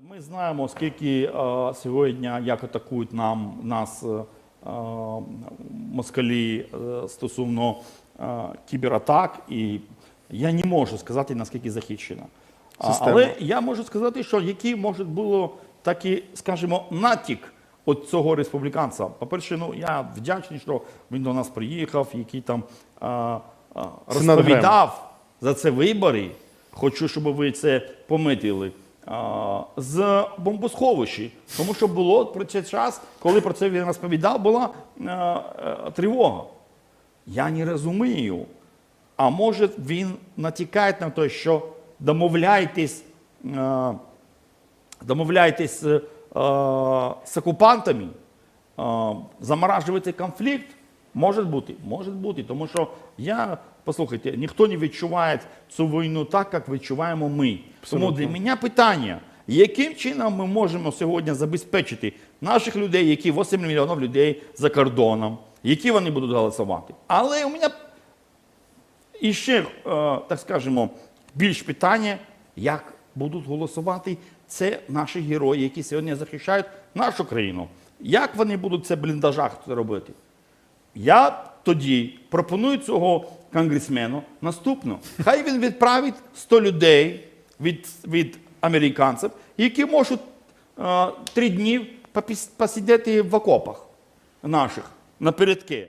Ми знаємо, скільки е, сьогодні як атакують нам нас е, е, москалі е, стосовно е, кібератак, і я не можу сказати наскільки захищена. А, Система. але я можу сказати, що який може було такий, скажімо, натік от цього республіканця. По-перше, ну я вдячний, що він до нас приїхав, який там е, е, розповідав за це вибори. Хочу, щоб ви це помітили. З бомбосховищі, тому що було про цей час, коли про це він розповідав, була е, е, тривога. Я не розумію. А може він натякає на те, що домовляйтесь, е, з окупантами, заморажувати конфлікт. Може бути, може бути. Тому що я, послухайте, ніхто не відчуває цю війну так, як відчуваємо ми. Тому для мене питання, яким чином ми можемо сьогодні забезпечити наших людей, які 8 мільйонів людей за кордоном, які вони будуть голосувати. Але у мене і ще, е, так скажемо, більш питання, як будуть голосувати це наші герої, які сьогодні захищають нашу країну. Як вони будуть це в бліндажах робити? Я тоді пропоную цього конгресмену наступно. Хай він відправить 100 людей від, від американців, які можуть е, три дні посидіти в окопах наших напередки.